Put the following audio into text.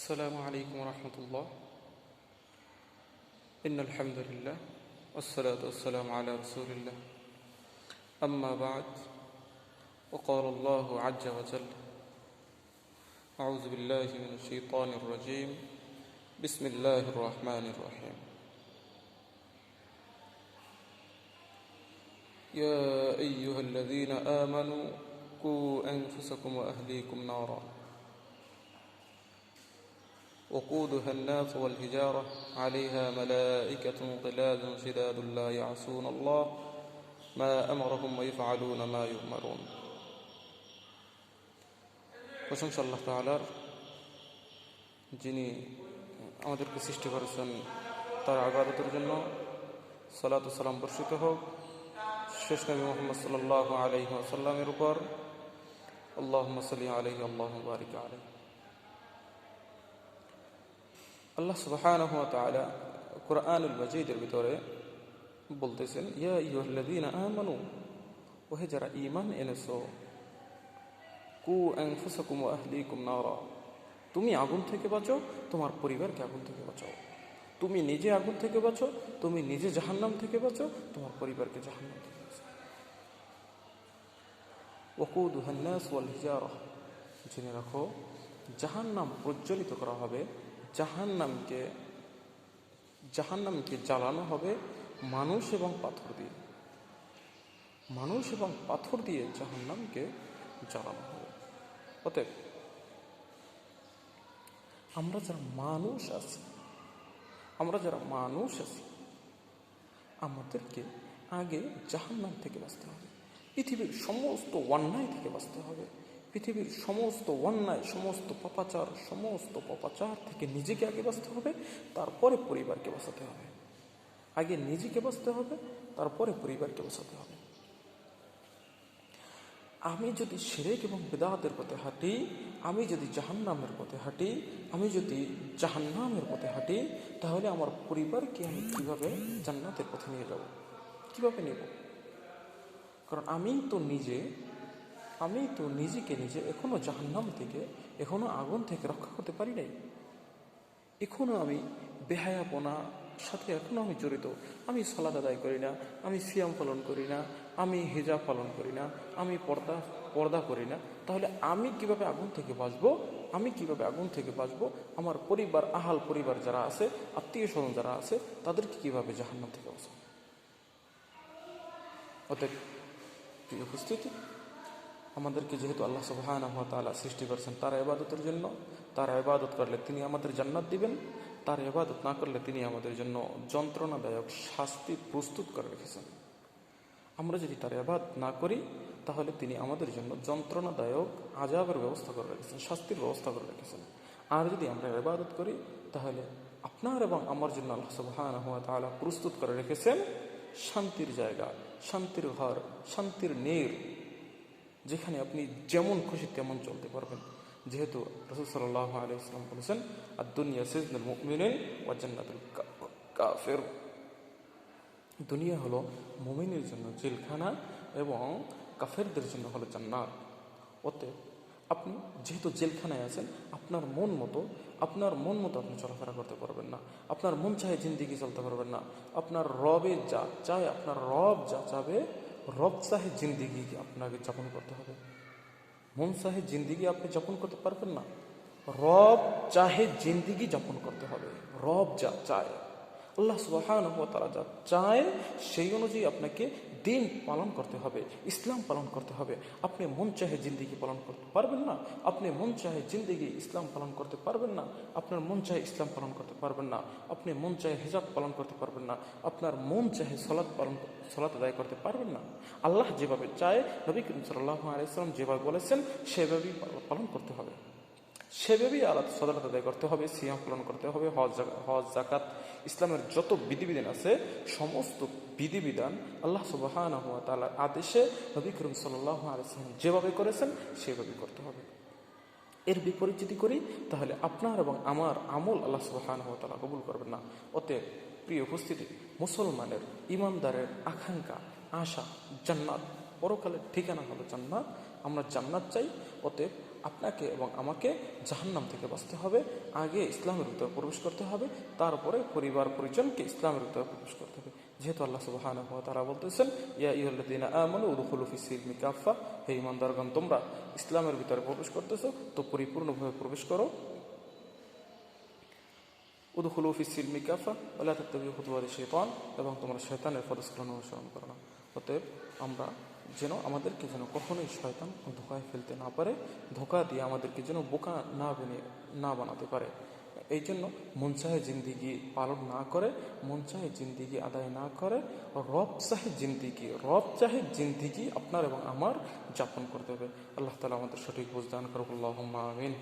السلام عليكم ورحمة الله. إن الحمد لله والصلاة والسلام على رسول الله. أما بعد وقال الله عز وجل أعوذ بالله من الشيطان الرجيم. بسم الله الرحمن الرحيم. يا أيها الذين آمنوا قوا أنفسكم وأهليكم نارا. وقودها الناس والحجارة عليها ملائكة غلاظ شداد لا يعصون الله ما أمرهم ويفعلون ما يؤمرون প্রশংসা আল্লাহ তালার যিনি আমাদেরকে সৃষ্টি করেছেন তার আগাদতের জন্য সালাত সালাম বর্ষিত হোক শেষ নবী মোহাম্মদ সাল্লাহ আলহি আসাল্লামের উপর আল্লাহ সাল্লি আলহি আল্লাহ বারিক আলহ আল্লাহ তাআলা কোরআনুল মাজিদের ভিতরে বলতেছেন, ইয়া আইয়ুহাল্লাযীনা আমানু, ওহে যারা ঈমান এনেছো, কু আনফুসাকুম ওয়া আহলিকুম নারা, তুমি আগুন থেকে বাঁচো তোমার পরিবারকে আগুন থেকে বাঁচাও। তুমি নিজে আগুন থেকে বাঁচো তুমি নিজে জাহান্নাম থেকে বাঁচো তোমার পরিবারকে জাহান্নাম থেকে বাঁচাও। ওকুদুহান নাস ওয়াল জেনে রাখো, জাহান্নাম প্রজ্বলিত করা হবে জাহান্নামকে জাহান্নামকে জ্বালানো হবে মানুষ এবং পাথর দিয়ে। মানুষ এবং পাথর দিয়ে জাহান্নামকে জ্বালানো হবে। অতএব আমরা যারা মানুষ আছি, আমরা যারা মানুষ আছি, আমাদেরকে আগে জাহান্নাম থেকে বাঁচতে হবে। পৃথিবীর সমস্ত অন্যায় থেকে বাঁচতে হবে। পৃথিবীর সমস্ত অন্যায়, সমস্ত পাপাচার সমস্ত পাপাচার থেকে নিজেকে আগে বাঁচতে হবে, তারপরে পরিবারকে বাঁচাতে হবে। আগে নিজেকে বাঁচতে হবে, তারপরে পরিবারকে বাঁচাতে হবে। আমি যদি সেরেক এবং বেদাতের পথে হাঁটি, আমি যদি জাহান্নামের পথে হাঁটি, আমি যদি জাহান্নামের পথে হাঁটি, তাহলে আমার পরিবারকে আমি কীভাবে জান্নাতের পথে নিয়ে যাব? কীভাবে নেব? কারণ আমি তো নিজে আমি তো নিজেকে নিজে এখনও জাহান্নাম থেকে, এখনও আগুন থেকে রক্ষা করতে পারি নাই। এখনও আমি বেহায়াপনা সাথে এখনও আমি জড়িত। আমি সলাদ আদায় করি না, আমি সিয়াম পালন করি না, আমি হেজাব পালন করি না, আমি পর্দা পর্দা করি না। তাহলে আমি কীভাবে আগুন থেকে বাঁচবো? আমি কীভাবে আগুন থেকে বাঁচবো? আমার পরিবার, আহাল পরিবার যারা আছে, আত্মীয় স্বজন যারা আছে, তাদেরকে কীভাবে জাহান্নাম থেকে বাঁচাবো? অতএব উপস্থিতি আমাদেরকে যেহেতু আল্লাহ সুবহান তালা সৃষ্টি করেছেন, তার এবাদতের জন্য, তার এবাদত করলে তিনি আমাদের জান্নাত দিবেন, তার এবাদত না করলে তিনি আমাদের জন্য যন্ত্রণাদায়ক শাস্তি প্রস্তুত করে রেখেছেন। আমরা যদি তার এবাদ না করি, তাহলে তিনি আমাদের জন্য যন্ত্রণাদায়ক আজাবের ব্যবস্থা করে রেখেছেন, শাস্তির ব্যবস্থা করে রেখেছেন। আর যদি আমরা এবাদত করি, তাহলে আপনার এবং আমার জন্য আল্লাহ সুবহান তালা প্রস্তুত করে রেখেছেন, শান্তির জায়গা, শান্তির ঘর, শান্তির নীর যেখানে আপনি যেমন খুশি তেমন চলতে পারবেন। যেহেতু রসুল সাল্লাহ আলিয়াল্লাম বলেছেন আর দুনিয়া সিজনুল মুমিনিন ওয়া জান্নাতুল কাফের। দুনিয়া হলো মুমিনের জন্য জেলখানা এবং কাফেরদের জন্য হলো জান্নাত। অতএব আপনি যেহেতু জেলখানায় আছেন, আপনার মন মতো, আপনার মন মতো আপনি চলাফেরা করতে পারবেন না। আপনার মন চাহে জিন্দিগি চলতে পারবেন না। আপনার রবে যা চায়, আপনার রব যা চাবে রব চাহে জিন্দিগি আপনাকে যাপন করতে হবে। মন সাহেব জিন্দিগি আপনি যাপন করতে পারবেন না। রব চাহে জিন্দিগি যাপন করতে হবে। রব যা চায়। আল্লাহ সুবাহান তারা যা চায় সেই অনুযায়ী আপনাকে দিন পালন করতে হবে, ইসলাম পালন করতে হবে। আপনি মন চাহে জিন্দিগি পালন করতে পারবেন না, আপনি মন চাহে জিন্দিগি ইসলাম পালন করতে পারবেন না, আপনার মন চাহে ইসলাম পালন করতে পারবেন না, আপনি মন চাহে হিজাব পালন করতে পারবেন না, আপনার মন চাহে সলাৎ পালন সলাৎ আদায় করতে পারবেন না। আল্লাহ যেভাবে চায়, নবী করিম সাল্লাহ আলাইসালাম যেভাবে বলেছেন, সেভাবেই পালন করতে হবে। সেভাবেই আলাদ সদালত আদায় করতে হবে, সিয়াম পালন করতে হবে, হজ হজ জাকাত, ইসলামের যত বিধিবিধান আছে, সমস্ত বিধিবিধান আল্লাহ সুবাহান আদেশে নবী করিম সাল্লাহ আলাইসালাম যেভাবে করেছেন সেভাবেই করতে হবে। এর বিপরীত যদি করি, তাহলে আপনার এবং আমার আমল আল্লাহ সুবাহান তালা কবুল করবেন না। অতএব প্রিয় উপস্থিতি, মুসলমানের ইমানদারের আকাঙ্ক্ষা, আশা জান্নাত, পরকালের ঠিকানা হলো জান্নাত। আমরা জান্নাত চাই, অতএব আপনাকে এবং আমাকে জাহান্নাম থেকে বাঁচতে হবে, আগে ইসলামের ভিতরে প্রবেশ করতে হবে, তারপরে পরিবার পরিজনকে ইসলামের ভিতরে প্রবেশ করতে হবে। যেহেতু আল্লাহ সুবাহান তারা বলতেছেন, ইয়া ইহল্লাদিন আমন উদুখুলুফি সিলমি কাফা হে ইমানদারগণ তোমরা ইসলামের ভিতরে প্রবেশ করতেছো, তো পরিপূর্ণভাবে প্রবেশ করো। উদুখুলু ফি সিলমি কাফা ওলা তত্ত্ববি হুতুয়ারি শেতান এবং তোমরা শয়তানের পদস্খলন অনুসরণ করো না। অতএব আমরা যেন আমাদেরকে যেন কখনোই শয়তান ধোকায় ফেলতে না পারে, ধোকা দিয়ে আমাদেরকে যেন বোকা না বেনে, না বানাতে পারে। এই জন্য মন চাহে জিন্দিগি পালন না করে মন চাহে জিন্দিগি আদায় না করে, রব চাহে জিন্দিগি, রব চাহে জিন্দিগি আপনার এবং আমার যাপন করতে হবে। আল্লাহ তালা আমাদের সঠিক বুঝদান করবুল্লাহ আমিন।